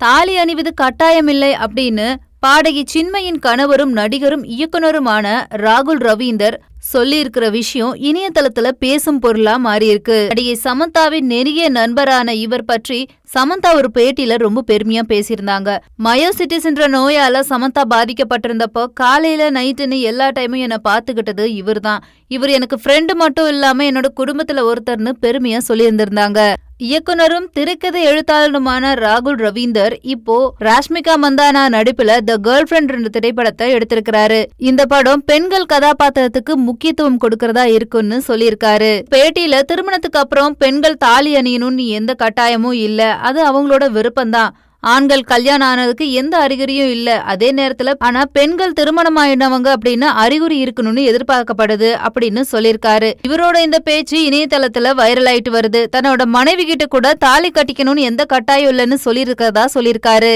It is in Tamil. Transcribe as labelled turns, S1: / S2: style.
S1: தாலி அணிவது கட்டாயமில்லை அப்படின்னு பாடகி சின்மையின் கணவரும் நடிகரும் இயக்குனருமான ராகுல் ரவீந்தர் சொல்லியிருக்கிற விஷயம் இணையதளத்துல பேசும் பொருளா மாறியிருக்கு. நடிகை சமந்தாவின் நெருங்கிய நண்பரான இவர் பற்றி சமந்தா ஒரு பேட்டியில ரொம்ப பெருமையா பேசியிருந்தாங்க. மயோசிட்டிஸ்ன்ற நோயால சமந்தா பாதிக்கப்பட்டிருந்தப்போ காலையில நைட்டுன்னு எல்லா டைமும் என்ன பாத்துக்கிட்டது இவர்தான். இவர் எனக்கு ஃப்ரெண்டு மட்டும் இல்லாம என்னோட குடும்பத்துல ஒருத்தர்னு பெருமையா சொல்லியிருந்திருந்தாங்க. இயக்குனரும் திரைக்கதை எழுத்தாளருமான ராகுல் ரவீந்தர் இப்போ ராஷ்மிகா மந்தானா நடிப்புல த கேர்ள் ஃபிரெண்ட் திரைப்படத்தை எடுத்திருக்கிறாரு. இந்த படம் பெண்கள் கதாபாத்திரத்துக்கு முக்கியத்துவம் கொடுக்கறதா இருக்குன்னு சொல்லியிருக்காரு. பேட்டியில திருமணத்துக்கு அப்புறம் பெண்கள் தாலி அணியணும்னு எந்த கட்டாயமும் இல்ல. அது அவங்களோட விருப்பம்தான். ஆண்கள் கல்யாணம் ஆனதுக்கு எந்த அறிகுறியும் இல்ல. அதே நேரத்துல ஆனா பெண்கள் திருமணம் ஆயினவங்க அப்படின்னு அறிகுறி இருக்கணும்னு எதிர்பார்க்கப்படுது அப்படின்னு சொல்லியிருக்காரு. இவரோட இந்த பேச்சு இணையதளத்துல வைரல் ஆயிட்டு வருது. தன்னோட மனைவி கிட்ட கூட தாலி கட்டிக்கணும்னு எந்த கட்டாயம் இல்லைன்னு சொல்லியிருக்கிறதா சொல்லியிருக்காரு.